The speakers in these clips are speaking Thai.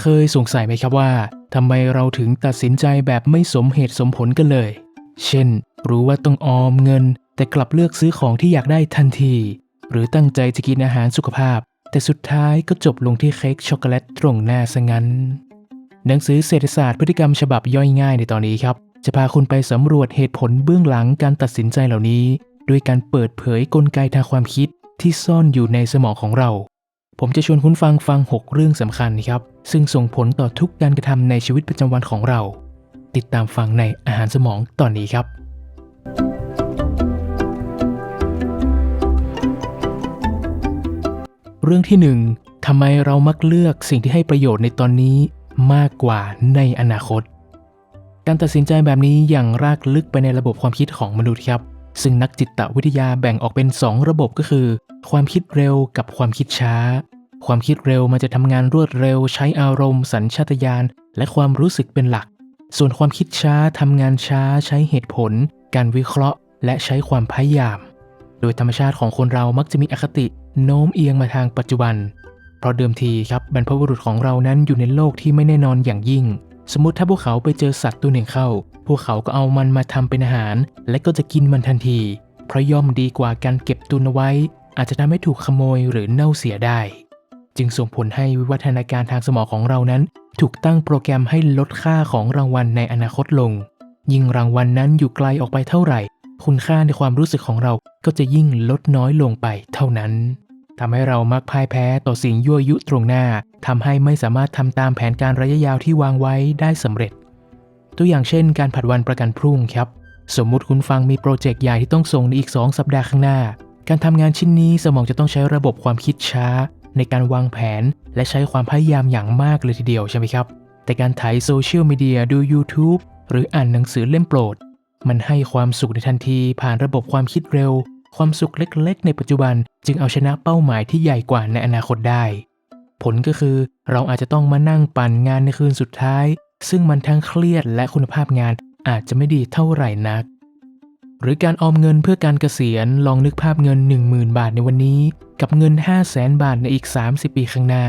เคยสงสัยไหมครับว่าทำไมเราถึงตัดสินใจแบบไม่สมเหตุสมผลกันเลย เช่น รู้ว่าต้องออมเงิน แต่กลับเลือกซื้อของที่อยากได้ทันที หรือตั้งใจจะกินอาหารสุขภาพ แต่สุดท้ายก็จบลงที่เค้กช็อกโกแลตตรงหน้าซะงั้น หนังสือเศรษฐศาสตร์พฤติกรรมฉบับย่อยง่ายในตอนนี้ครับ จะพาคุณไปสำรวจเหตุผลเบื้องหลังการตัดสินใจเหล่านี้ ด้วยการเปิดเผยกลไกทางความคิดที่ซ่อนอยู่ในสมองของเรา ผมจะชวนคุณฟังฟัง 6 เรื่องสำคัญครับ ซึ่งส่งผลต่อทุกการกระทำในชีวิตประจำวันของเรา ติดตามฟังในอาหารสมองตอนนี้ครับ เรื่องที่ 1ทำไมเรามักเลือกสิ่งที่ให้ประโยชน์ในตอนนี้มากกว่าในอนาคต การตัดสินใจแบบนี้อย่างรากลึกไปในระบบความคิดของมนุษย์ครับ ซึ่งนักจิตวิทยาแบ่งออกเป็น 2 ระบบก็คือ ความคิดเร็วกับความคิดช้า ความคิดเร็วมันจะทำงานรวดเร็ว ใช้อารมณ์ สัญชาตญาณและความรู้สึกเป็นหลัก ส่วนความคิดช้าทำงานช้า ใช้เหตุผล การวิเคราะห์ และใช้ความพยายาม โดยธรรมชาติของคนเรามักจะมีอคติโน้มเอียงมาทางปัจจุบัน เพราะเดิมทีครับบรรพบุรุษของเรานั้นอยู่ในโลกที่ไม่แน่นอนอย่างยิ่ง สมมติถ้าพวกเขาไปเจอสัตว์ตัวหนึ่งเข้า พวกเขาก็เอามันมาทำเป็นอาหาร และก็จะกินมันทันที เพราะย่อมดีกว่าการเก็บตุนไว้ อาจจะทำให้ถูกขโมยหรือเน่าเสียได้ จึงส่งผลให้วิวัฒนาการทางสมองของเรานั้น ถูกตั้งโปรแกรมให้ลดค่าของรางวัลในอนาคตลง ยิ่งรางวัลนนั้นอยู่ไกลออกไปเท่าไหร่ คุณค่าในความรู้สึกของเราก็จะยิ่งลดน้อยลงไปเท่านั้นทำให้เรามักพ่ายแพ้ต่อสิ่งยั่วยุตรงหน้าทำให้ไม่สามารถทำตามแผนการระยะยาวที่วางไว้ได้สำเร็จ ตัวอย่างเช่น การผัดวันประกันพรุ่งครับ สมมุติคุณฟังมีโปรเจกต์ใหญ่ที่ต้องส่งในอีก 2 สัปดาห์ข้างหน้า การทำงานชิ้นนี้สมองจะต้องใช้ระบบความคิดช้า ในการวางแผน และใช้ความพยายามอย่างมากเลยทีเดียวใช่ไหมครับ แต่การถ่ายโซเชียลมีเดียดู YouTube หรืออ่านหนังสือเล่มโปรด มันให้ความสุขในทันทีผ่านระบบความคิดเร็ว ความสุขเล็กๆ ในปัจจุบัน จึงเอาชนะเป้าหมายที่ใหญ่กว่าในอนาคตได้ ผลก็คือเราอาจจะต้องมานั่งปั่นงานในคืนสุดท้าย ซึ่งมันทั้งเครียดและคุณภาพงานอาจจะไม่ดีเท่าไหร่นัก หรือการออมเงินเพื่อการเกษียณลองนึกภาพเงิน 10,000 บาทในวันนี้ กับเงิน 5 0 0แสนบาทในอีก 30 ปีข้างหน้า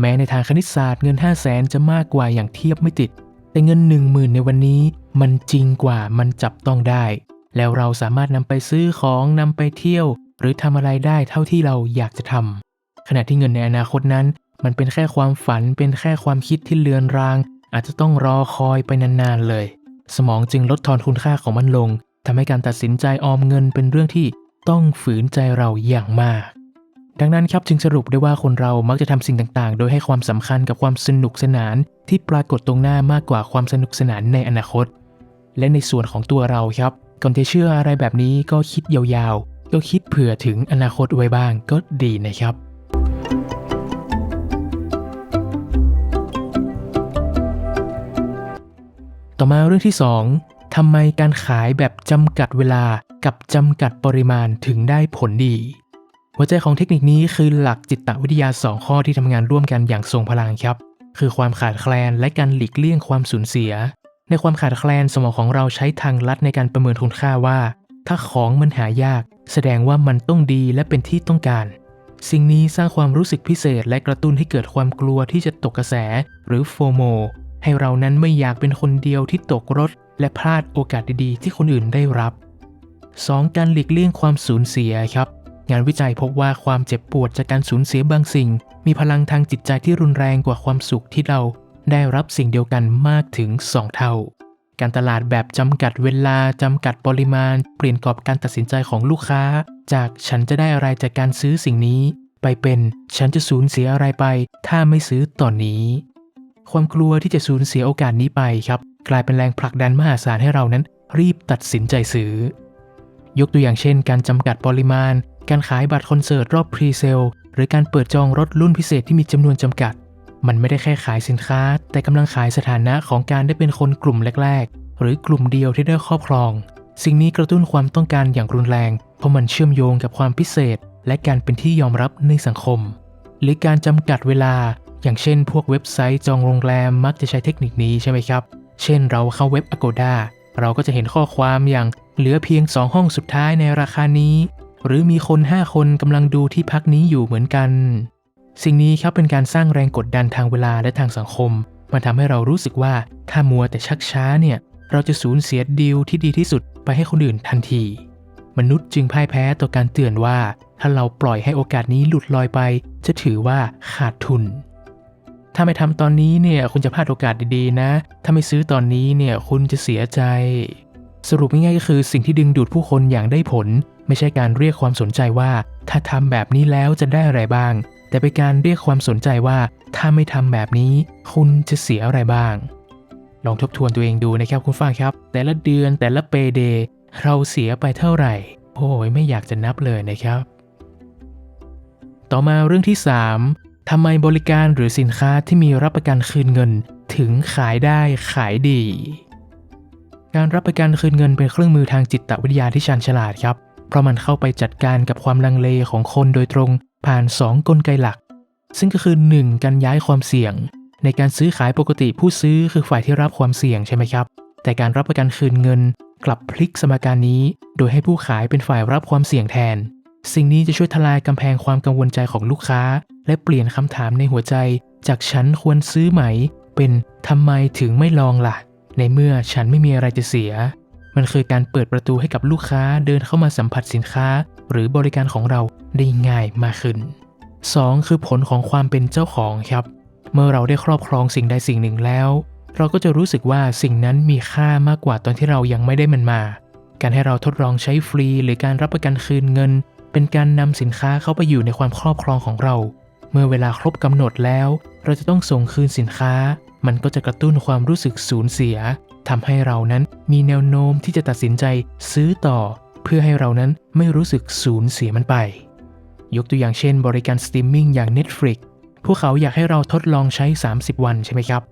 แม้ในทางคณิตศาสตร์เงิน 5 0 0แสนจะมากกว่าอย่างเทียบไม่ติด แต่เงิน 10,000 ในวันนี้ มันจริงกว่ามันจับต้องได้ แล้วเราสามารถนำไปซื้อของนำไปเที่ยว หรือทำอะไรได้เท่าที่เราอยากจะทำขณะที่เงินในอนาคตนั้น มันเป็นแค่ความฝันเป็นแค่ความคิดที่เลือนราง อาจจะต้องรอคอยไปนานๆเลย สมองจึงลดทอนคุณค่าของมันลง ทำให้การตัดสินใจออมเงินเป็นเรื่องที่ต้องฝืนใจเราอย่างมาก ดังนั้นครับจึงสรุปได้ว่าคนเรามักจะทำสิ่งต่างๆ โดยให้ความสำคัญกับความสนุกสนานที่ปรากฏตรงหน้ามากกว่าความสนุกสนานในอนาคต และในส่วนของตัวเราครับ ก่อนจะเชื่ออะไรแบบนี้ก็คิดยาวๆ ก็คิดเผื่อถึงอนาคตไว้บ้างก็ดีนะครับต่อมาเรื่องที่ 2 ทำไมการขายแบบจำกัดเวลากับจำกัดปริมาณถึงได้ผลดี หัวใจของเทคนิคนี้คือหลักจิตวิทยา 2 ข้อที่ทำงานร่วมกันอย่างทรงพลังครับ คือความขาดแคลนและการหลีกเลี่ยงความสูญเสีย ในความขาดแคลนสมองของเราใช้ทางลัดในการประเมินคุณค่าว่า ถ้าของมันหายาก แสดงว่ามันต้องดีและเป็นที่ต้องการ สิ่งนี้สร้างความรู้สึกพิเศษและกระตุ้นให้เกิดความกลัวที่จะตกกระแส หรือโฟโม ให้เรานั้นไม่อยากเป็นคนเดียวที่ตกรถ และพลาดโอกาสดีๆ ที่คนอื่นได้รับ 2. การหลีกเลี่ยงความสูญเสียครับ งานวิจัยพบว่าความเจ็บปวดจากการสูญเสียบางสิ่ง มีพลังทางจิตใจที่รุนแรงกว่าความสุขที่เราได้รับสิ่งเดียวกันมากถึง 2 เท่า การตลาดแบบจำกัดเวลาจำกัดปริมาณ เปลี่ยนกรอบการตัดสินใจของลูกค้า จากฉันจะได้อะไรจากการซื้อสิ่งนี้ ไปเป็นฉันจะสูญเสียอะไรไป ถ้าไม่ซื้อตอนนี้ ความกลัวที่จะสูญเสียโอกาสนี้ไปครับ กลายเป็นแรงผลักดันมหาศาลให้เรานั้น รีบตัดสินใจซื้อ ยกตัวอย่างเช่น การจำกัดปริมาณ การขายบัตรคอนเสิร์ตรอบพรีเซลหรือการเปิดจองรถรุ่นพิเศษที่มีจำนวนจำกัด มันไม่ได้แค่ขายสินค้า แต่กำลังขายสถานะของการได้เป็นคนกลุ่มแรก ๆ หรือกลุ่มเดียวที่ได้ครอบครอง สิ่งนี้กระตุ้นความต้องการอย่างรุนแรง เพราะมันเชื่อมโยงกับความพิเศษ และการเป็นที่ยอมรับในสังคม หรือการจำกัดเวลา อย่างเช่น พวกเว็บไซต์จองโรงแรมมักจะใช้เทคนิคนี้ใช่ไหมครับ เช่นเราเข้าเว็บ Agoda เราก็จะเห็นข้อความอย่างเหลือเพียง 2 ห้องสุดท้ายในราคานี้ หรือมีคน 5 คนกำลังดูที่พักนี้อยู่เหมือนกัน สิ่งนี้ครับเป็นการสร้างแรงกดดันทางเวลาและทางสังคม มันทำให้เรารู้สึกว่าถ้ามัวแต่ชักช้าเนี่ย เราจะสูญเสียดีลที่ดีที่สุดไปให้คนอื่นทันที มนุษย์จึงพ่ายแพ้ต่อการเตือนว่า ถ้าเราปล่อยให้โอกาสนี้หลุดลอยไป จะถือว่าขาดทุน ถ้าไม่ทำตอนนี้เนี่ยคุณจะพลาดโอกาสดีๆนะ ถ้าไม่ซื้อตอนนี้เนี่ยคุณจะเสียใจ สรุปง่ายๆก็คือสิ่งที่ดึงดูดผู้คนอย่างได้ผล ไม่ใช่การเรียกความสนใจว่า ถ้าทำแบบนี้แล้วจะได้อะไรบ้าง แต่เป็นการเรียกความสนใจว่า ถ้าไม่ทำแบบนี้ คุณจะเสียอะไรบ้าง ลองทบทวนตัวเองดูนะครับคุณฟังครับ แต่ละเดือนแต่ละเปเดย์เราเสียไปเท่าไหร่ โอ้ยไม่อยากจะนับเลยนะครับ ต่อมาเรื่องที่ 3 ทำไมบริการหรือสินค้าที่มีรับประกันคืนเงินถึงขายได้ขายดี การรับประกันคืนเงินเป็นเครื่องมือทางจิตวิทยาที่ชาญฉลาดครับ เพราะมันเข้าไปจัดการกับความลังเลของคนโดยตรงผ่าน 2 กลไกหลัก ซึ่งก็คือ 1. การย้ายความเสี่ยง ในการซื้อขายปกติผู้ซื้อคือฝ่ายที่รับความเสี่ยงใช่ไหมครับ แต่การรับประกันคืนเงิน กลับพลิกสมการนี้ โดยให้ผู้ขายเป็นฝ่ายรับความเสี่ยงแทน สิ่งนี้จะช่วยทลายกำแพงความกังวลใจของลูกค้า และเปลี่ยนคำถามในหัวใจ จากฉันควรซื้อไหม เป็นทำไมถึงไม่ลองล่ะ ในเมื่อฉันไม่มีอะไรจะเสีย มันคือการเปิดประตูให้กับลูกค้าเดินเข้ามาสัมผัสสินค้า หรือบริการของเราได้ง่ายมากขึ้น 2. คือผลของความเป็นเจ้าของครับ เมื่อเราได้ครอบครองสิ่งใดสิ่งหนึ่งแล้ว เราก็จะรู้สึกว่าสิ่งนั้นมีค่ามากกว่าตอนที่เรายังไม่ได้มันมา การให้เราทดลองใช้ฟรี หรือการรับประกันคืนเงิน เป็นการนำสินค้าเข้าไปอยู่ในความครอบครองของเรา เมื่อเวลาครบกำหนดแล้ว เราจะต้องส่งคืนสินค้า มันก็จะกระตุ้นความรู้สึกสูญเสียทำให้เรานั้นมีแนวโน้มที่จะตัดสินใจซื้อต่อ เพื่อให้เรานั้นไม่รู้สึกสูญเสียมันไป ยกตัวอย่างเช่น บริการสตรีมมิ่งอย่าง Netflix พวกเขาอยากให้เราทดลองใช้ 30 วันใช่ไหมครับ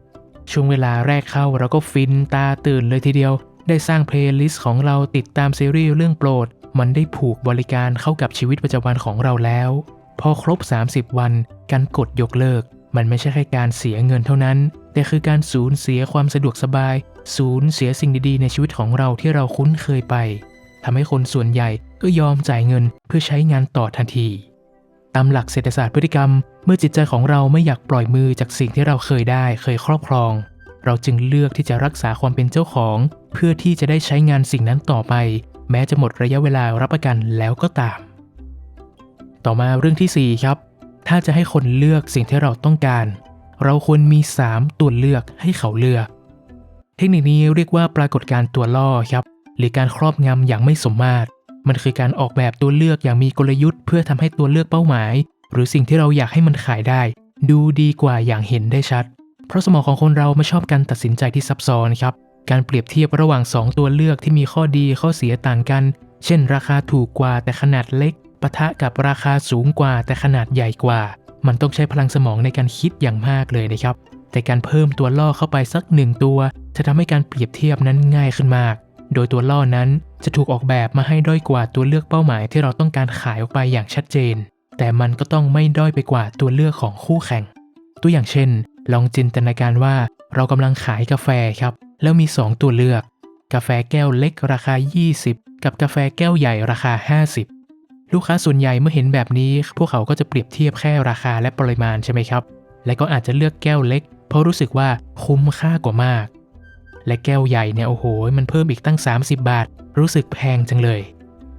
ช่วงเวลาแรกเข้าเราก็ฟินตาตื่นเลยทีเดียว ได้สร้างเพลย์ลิสต์ของเราติดตามซีรีส์เรื่องโปรด มันได้ผูกบริการเข้ากับชีวิตประจำวันของเราแล้ว พอครบ 30 วัน การกดยกเลิก มันไม่ใช่แค่การเสียเงินเท่านั้น แต่คือการสูญเสียความสะดวกสบาย สูญเสียสิ่งดีๆ ในชีวิตของเราที่เราคุ้นเคยไปทำให้คนส่วนใหญ่ก็ยอมจ่ายเงินเพื่อใช้งานต่อทันที ตามหลักเศรษฐศาสตร์พฤติกรรม เมื่อจิตใจของเราไม่อยากปล่อยมือจากสิ่งที่เราเคยได้เคยครอบครอง เราจึงเลือกที่จะรักษาความเป็นเจ้าของ เพื่อที่จะได้ใช้งานสิ่งนั้นต่อไป แม้จะหมดระยะเวลารับประกันแล้วก็ตาม ต่อมาเรื่องที่ 4 ครับ ถ้าจะให้คนเลือกสิ่งที่เราต้องการ เราควรมี 3 ตัวเลือกให้เขาเลือก เทคนิคนี้เรียกว่าปรากฏการ์ตัวล่อครับ หรือการครอบงำอย่างไม่สมมาตร มันคือการออกแบบตัวเลือกอย่างมีกลยุทธ์เพื่อทำให้ตัวเลือกเป้าหมาย หรือสิ่งที่เราอยากให้มันขายได้ ดูดีกว่าอย่างเห็นได้ชัด เพราะสมองของคนเราไม่ชอบการตัดสินใจที่ซับซ้อนครับ การเปรียบเทียบระหว่าง 2 ตัวเลือกที่มีข้อดีข้อเสียต่างกัน เช่น ราคาถูกกว่าแต่ขนาดเล็กปะทะกับราคาสูงกว่าแต่ขนาดใหญ่กว่า มันต้องใช้พลังสมองในการคิดอย่างมากเลยนะครับ แต่การเพิ่มตัวล่อเข้าไปสักหนึ่งตัว จะทำให้การเปรียบเทียบนั้นง่ายขึ้นมาก โดยตัวล่อนั้นจะถูกออกแบบมาให้ด้อยกว่าตัวเลือกเป้าหมายที่เราต้องการขายออกไปอย่างชัดเจน แต่มันก็ต้องไม่ด้อยไปกว่าตัวเลือกของคู่แข่ง ตัวอย่างเช่น ลองจินตนาการว่าเรากำลังขายกาแฟครับ แล้วมี 2 ตัวเลือก กาแฟแก้วเล็กราคา 20 กับกาแฟแก้วใหญ่ราคา 50 ลูกค้าส่วนใหญ่เมื่อเห็นแบบนี้ พวกเขาก็จะเปรียบเทียบแค่ราคาและปริมาณใช่ไหมครับ และก็อาจจะเลือกแก้วเล็ก เพราะรู้สึกว่าคุ้มค่ากว่ามาก และแก้วใหญ่เนี่ยโอ้โห มันเพิ่มอีกตั้ง 30 บาท รู้สึกแพงจังเลย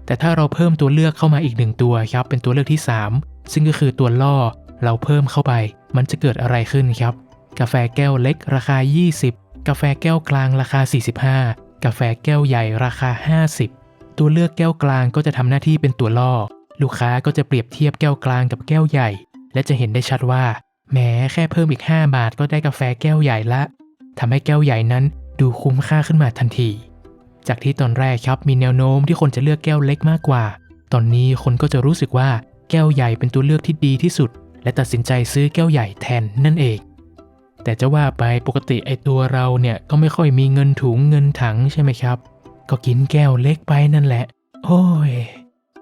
แต่ถ้าเราเพิ่มตัวเลือกเข้ามาอีกหนึ่งตัวครับ เป็นตัวเลือกที่ 3 ซึ่งก็คือตัวล่อ เราเพิ่มเข้าไป มันจะเกิดอะไรขึ้นครับ กาแฟแก้วเล็กราคา 20 กาแฟแก้วกลางราคา 45 กาแฟแก้วใหญ่ราคา 50 ตัวเลือกแก้วกลางก็จะทำหน้าที่เป็นตัวล่อ ลูกค้าก็จะเปรียบเทียบแก้วกลางกับแก้วใหญ่ และจะเห็นได้ชัดว่าแหมแค่เพิ่มอีก 5 บาทก็ได้กาแฟแก้วใหญ่ละทำให้แก้วใหญ่นั้นดูคุ้มค่าขึ้นมาทันที จากที่ตอนแรกครับมีแนวโน้มที่คนจะเลือกแก้วเล็กมากกว่า ตอนนี้คนก็จะรู้สึกว่าแก้วใหญ่เป็นตัวเลือกที่ดีที่สุด และตัดสินใจซื้อแก้วใหญ่แทนนั่นเอง แต่จะว่าไปปกติไอตัวเราเนี่ยก็ไม่ค่อยมีเงินถุงเงินถังใช่ไหมครับ ก็กินแก้วเล็กไปนั่นแหละ โอ้ย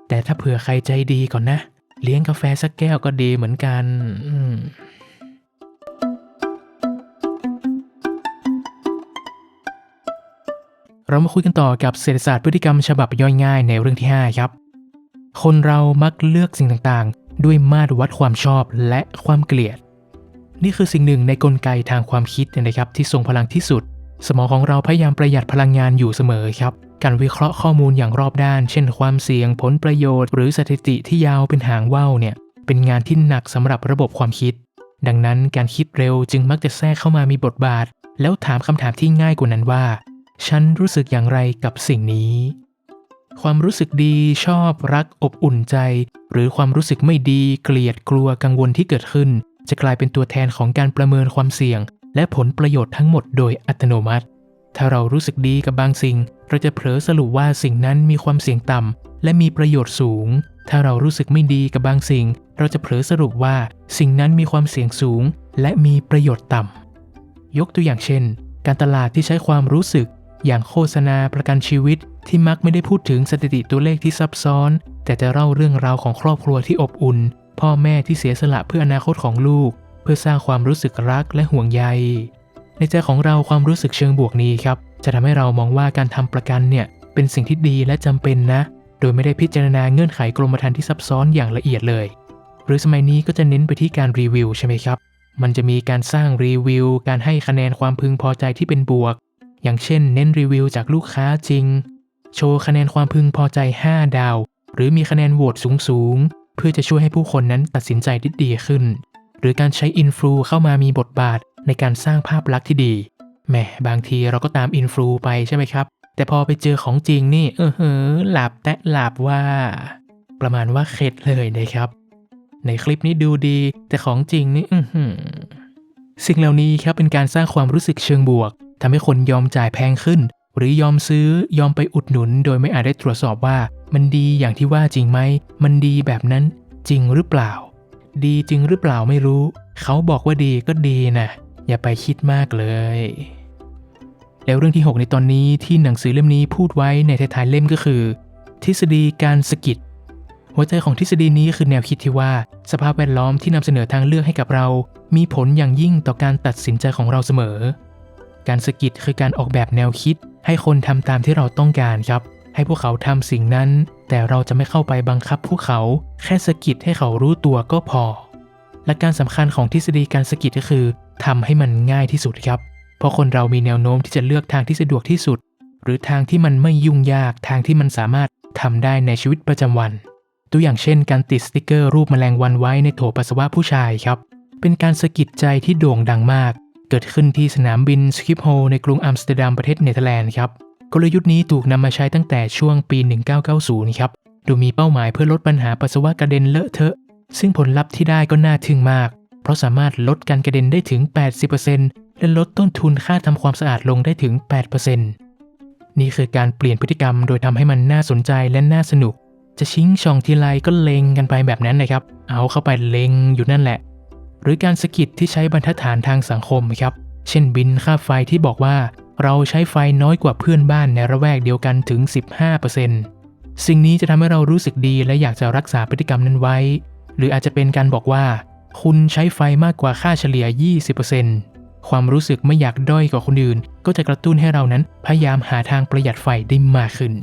แต่ถ้าเผื่อใครใจดีก่อนนะ เลี้ยงกาแฟสักแก้วก็ดีเหมือนกัน อืมเรามาคุยกันต่อกับเศรษฐศาสตร์พฤติกรรมฉบับย่อยง่ายในเรื่องที่ 5 ครับ คนเรามักเลือกสิ่งต่างๆ ด้วยมาตรวัดความชอบและความเกลียด นี่คือสิ่งหนึ่งในกลไกทางความคิดนะครับที่ทรงพลังที่สุด สมองของเราพยายามประหยัดพลังงานอยู่เสมอครับ การวิเคราะห์ข้อมูลอย่างรอบด้าน เช่น ความเสี่ยงผลประโยชน์ หรือสถิติที่ยาวเป็นหางว่าวเนี่ยเป็นงานที่หนักสำหรับระบบความคิด ดังนั้นการคิดเร็วจึงมักจะแทรกเข้ามามีบทบาท แล้วถามคำถามที่ง่ายกว่านั้นว่า ฉันรู้สึกอย่างไรกับสิ่งนี้ ความรู้สึกดีชอบรักอบอุ่นใจ หรือความรู้สึกไม่ดีเกลียดกลัวกังวลที่เกิดขึ้น จะกลายเป็นตัวแทนของการประเมินความเสี่ยง และผลประโยชน์ทั้งหมดโดยอัตโนมัติ ถ้าเรารู้สึกดีกับบางสิ่ง เราจะเผลอสรุปว่าสิ่งนั้นมีความเสี่ยงต่ำและมีประโยชน์สูง ถ้าเรารู้สึกไม่ดีกับบางสิ่ง เราจะเผลอสรุปว่าสิ่งนั้นมีความเสี่ยงสูง และมีประโยชน์ต่ำยกตัวอย่างเช่น การตลาดที่ใช้ความรู้สึก อย่างโฆษณาประกันชีวิต ที่มักไม่ได้พูดถึงสถิติตัวเลขที่ซับซ้อน แต่จะเล่าเรื่องราวของครอบครัวที่อบอุ่น พ่อแม่ที่เสียสละเพื่ออนาคตของลูก เพื่อสร้างความรู้สึกรักและห่วงใย ในใจของเราความรู้สึกเชิงบวกนี้ครับ จะทำให้เรามองว่าการทำประกันเนี่ยเป็นสิ่งที่ดีและจำเป็นนะ โดยไม่ได้พิจารณาเงื่อนไขกรมธรรม์ที่ซับซ้อนอย่างละเอียดเลย หรือสมัยนี้ก็จะเน้นไปที่การรีวิวใช่ไหมครับ มันจะมีการสร้างรีวิว การให้คะแนนความพึงพอใจที่เป็นบวก อย่างเช่น เน้นรีวิวจากลูกค้าจริง โชว์คะแนนความพึงพอใจ 5 ดาว หรือมีคะแนนโหวตสูงๆ เพื่อจะช่วยให้ผู้คนนั้นตัดสินใจได้ดีขึ้น หรือการใช้อินฟลูเข้ามามีบทบาทในการสร้างภาพลักษณ์ที่ดีแหมบางทีเราก็ตามอินฟลูไปใช่ไหมครับ แต่พอไปเจอของจริงนี่ เออเฮ้อหลับแตะหลับว่า ประมาณว่าเข็ดเลยนะครับ ในคลิปนี้ดูดี แต่ของจริงนี่อือหือสิ่งเหล่านี้ครับเป็นการสร้างความรู้สึกเชิงบวกทำให้คนยอมจ่ายแพงขึ้น หรือยอมซื้อยอมไปอุดหนุน โดยไม่อาจได้ตรวจสอบว่า มันดีอย่างที่ว่าจริงไหม มันดีแบบนั้นจริงหรือเปล่า ดีจริงหรือเปล่าไม่รู้ เขาบอกว่าดีก็ดีนะอย่าไปคิดมากเลย แล้วเรื่องที่ 6 ในตอนนี้ที่หนังสือเล่มนี้พูดไว้ในท้ายๆเล่มก็คือ ทฤษฎีการสกิดหัวใจของทฤษฎีนี้คือแนวคิดที่ว่า สภาพแวดล้อมที่นำเสนอทางเลือกให้กับเรา มีผลอย่างยิ่งต่อการตัดสินใจของเราเสมอ การสกิดคือการออกแบบแนวคิดให้คนทำตามที่เราต้องการครับ ให้พวกเขาทำสิ่งนั้น แต่เราจะไม่เข้าไปบังคับพวกเขา แค่สกิดให้เขารู้ตัวก็พอ และการสำคัญของทฤษฎีการสกิดก็คือทำให้มันง่ายที่สุดครับ เพราะคนเรามีแนวโน้มที่จะเลือกทางที่สะดวกที่สุด หรือทางที่มันไม่ยุ่งยากทางที่มันสามารถทำได้ในชีวิตประจำวัน ตัวอย่างเช่น การติดสติกเกอร์รูปแมลงวันไว้ในโถปัสสาวะผู้ชายครับ เป็นการสะกิดใจที่โด่งดังมาก เกิดขึ้นที่สนามบินสคิปโฮในกรุงอัมสเตอร์ดัมประเทศเนเธอร์แลนด์ครับ กลยุทธ์นี้ถูกนำมาใช้ตั้งแต่ช่วงปี 1990 ครับ โดยมีเป้าหมายเพื่อลดปัญหาปัสสาวะกระเด็นเลอะเทอะ ซึ่งผลลัพธ์ที่ได้ก็น่าทึ่งมาก เพราะสามารถลดการกระเด็นได้ถึง 80%และลดต้นทุนค่าทำความสะอาดลงได้ถึง 8%นี่คือการเปลี่ยนพฤติกรรมโดยทำให้มันน่าสนใจและน่าสนุก จะชิงช่องทีไรก็เลงกันไปแบบนั้นนะครับ เอาเข้าไปเลงอยู่นั่นแหละ หรือการสกิดที่ใช้บรรทัดฐานทางสังคมครับ เช่นบินค่าไฟที่บอกว่า เราใช้ไฟน้อยกว่าเพื่อนบ้านในระแวกเดียวกันถึง 15%สิ่งนี้จะทำให้เรารู้สึกดีและอยากจะรักษาพฤติกรรมนั้นไว้ หรืออาจจะเป็นการบอกว่า คุณใช้ไฟมากกว่าค่าเฉลี่ย 20%ความรู้สึกไม่อยากด้อยกว่าคนอื่น ก็จะกระตุ้นให้เรานั้นพยายามหาทางประหยัดไฟได้มากขึ้น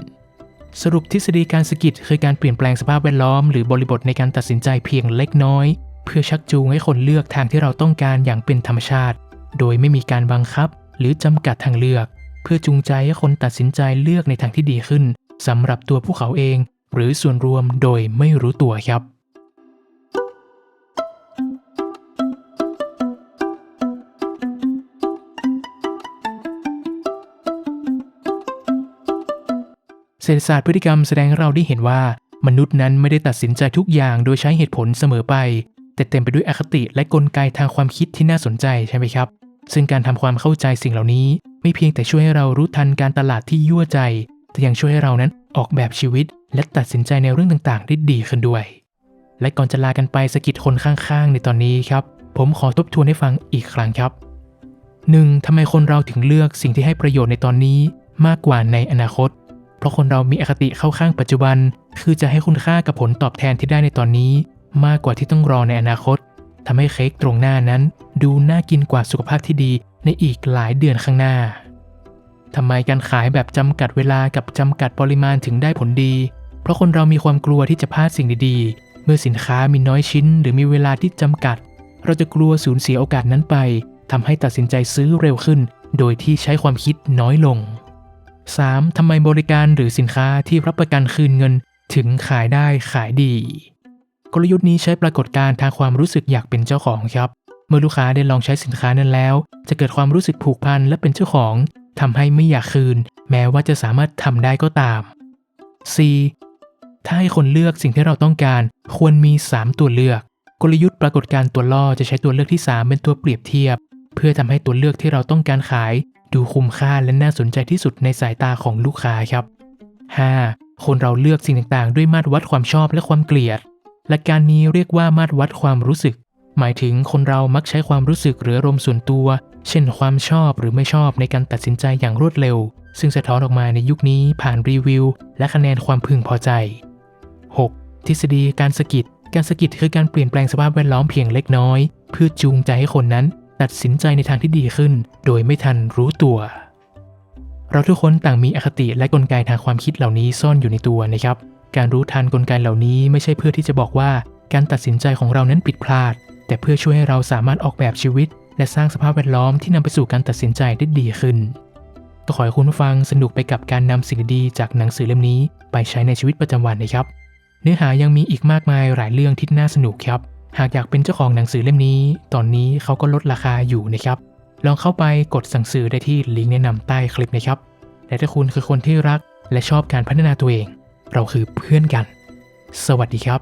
สรุปทฤษฎีการสกิดคือการเปลี่ยนแปลงสภาพแวดล้อมหรือบริบทในการตัดสินใจเพียงเล็กน้อย เพื่อชักจูงให้คนเลือกทางที่เราต้องการอย่างเป็นธรรมชาติ โดยไม่มีการบังคับ หรือจำกัดทางเลือก เพื่อจูงใจให้คนตัดสินใจเลือกในทางที่ดีขึ้นสำหรับตัวผู้เขาเอง หรือส่วนรวมโดยไม่รู้ตัวครับเศรษฐศาสตร์พฤติกรรมแสดงเราได้เห็นว่า มนุษย์นั้นไม่ได้ตัดสินใจทุกอย่างโดยใช้เหตุผลเสมอไป แต่เต็มไปด้วยอคติและกลไกทางความคิดที่น่าสนใจใช่ไหมครับ ซึ่งการทำความเข้าใจสิ่งเหล่านี้ ไม่เพียงแต่ช่วยให้เรารู้ทันการตลาดที่ยั่วใจ แต่ยังช่วยให้เรานั้นออกแบบชีวิต และตัดสินใจในเรื่องต่างๆ ได้ดีขึ้นด้วย และก่อนจะลากันไปสกิดคนข้างๆ ในตอนนี้ครับ ผมขอทบทวนให้ฟังอีกครั้งครับ 1. ทำไมคนเราถึงเลือกสิ่งที่ให้ประโยชน์ในตอนนี้มากกว่าในอนาคต เพราะคนเรามีอคติเข้าข้างปัจจุบัน คือจะให้คุณค่ากับผลตอบแทนที่ได้ในตอนนี้ มากกว่าที่ต้องรอในอนาคต ทำให้เค้กตรงหน้านั้น ดูน่ากินกว่าสุขภาพที่ดีในอีกหลายเดือนข้างหน้าทำไมการขายแบบจำกัดเวลากับจำกัดปริมาณถึงได้ผลดี เพราะคนเรามีความกลัวที่จะพลาดสิ่งดีๆ เมื่อสินค้ามีน้อยชิ้น หรือมีเวลาที่จำกัด เราจะกลัวสูญเสียโอกาสนั้นไปทำให้ตัดสินใจซื้อเร็วขึ้น โดยที่ใช้ความคิดน้อยลง 3. ทำไมบริการหรือสินค้าที่รับประกันคืนเงิน ถึงขายได้ขายดี กลยุทธ์นี้ใช้ปรากฏการณ์ทางความรู้สึกอยากเป็นเจ้าของครับ เมื่อลูกค้าได้ลองใช้สินค้านั้นแล้ว จะเกิดความรู้สึกผูกพันและเป็นเจ้าของทำให้ไม่อยากคืน แม้ว่าจะสามารถทำได้ก็ตาม 4. ถ้าให้คนเลือกสิ่งที่เราต้องการ ควรมี 3 ตัวเลือก กลยุทธ์ปรากฏการ์ตัวล่อจะใช้ตัวเลือกที่ 3 เป็นตัวเปรียบเทียบ เพื่อทำให้ตัวเลือกที่เราต้องการขาย ดูคุ้มค่าและน่าสนใจที่สุดในสายตาของลูกค้าครับ 5. คนเราเลือกสิ่งต่างๆ ด้วยมาตรวัดความชอบและความเกลียด และการนี้เรียกว่ามาตรวัดความรู้สึก หมายถึงคนเรามักใช้ความรู้สึกหรืออารมณ์ส่วนตัว เช่นความชอบหรือไม่ชอบในการตัดสินใจอย่างรวดเร็ว ซึ่งสะท้อนออกมาในยุคนี้ผ่านรีวิว และคะแนนความพึงพอใจ 6. ทฤษฎีการสะกิดการสะกิดคือการเปลี่ยนแปลงสภาพแวดล้อมเพียงเล็กน้อย เพื่อจูงใจให้คนนั้นตัดสินใจในทางที่ดีขึ้น โดยไม่ทันรู้ตัว เราทุกคนต่างมีอคติและกลไกทางความคิดเหล่านี้ซ่อนอยู่ในตัวนะครับ การรู้ทันกลไกเหล่านี้ไม่ใช่เพื่อที่จะบอกว่าการตัดสินใจของเรานั้นผิดพลาด แต่เพื่อช่วยให้เราสามารถออกแบบชีวิต และสร้างสภาพแวดล้อมที่นำไปสู่การตัดสินใจได้ดีขึ้นก็ขอให้คุณผู้ฟังสนุกไปกับการนำสิ่งดีจากหนังสือเล่มนี้ ไปใช้ในชีวิตประจำวันนะครับ เนื้อหายังมีอีกมากมายหลายเรื่องที่น่าสนุกครับ หากอยากเป็นเจ้าของหนังสือเล่มนี้ ตอนนี้เขาก็ลดราคาอยู่นะครับ ลองเข้าไปกดสั่งซื้อได้ที่ลิงก์แนะนำใต้คลิปนะครับ และถ้าคุณคือคนที่รักและชอบการพัฒนาตัวเอง เราคือเพื่อนกัน สวัสดีครับ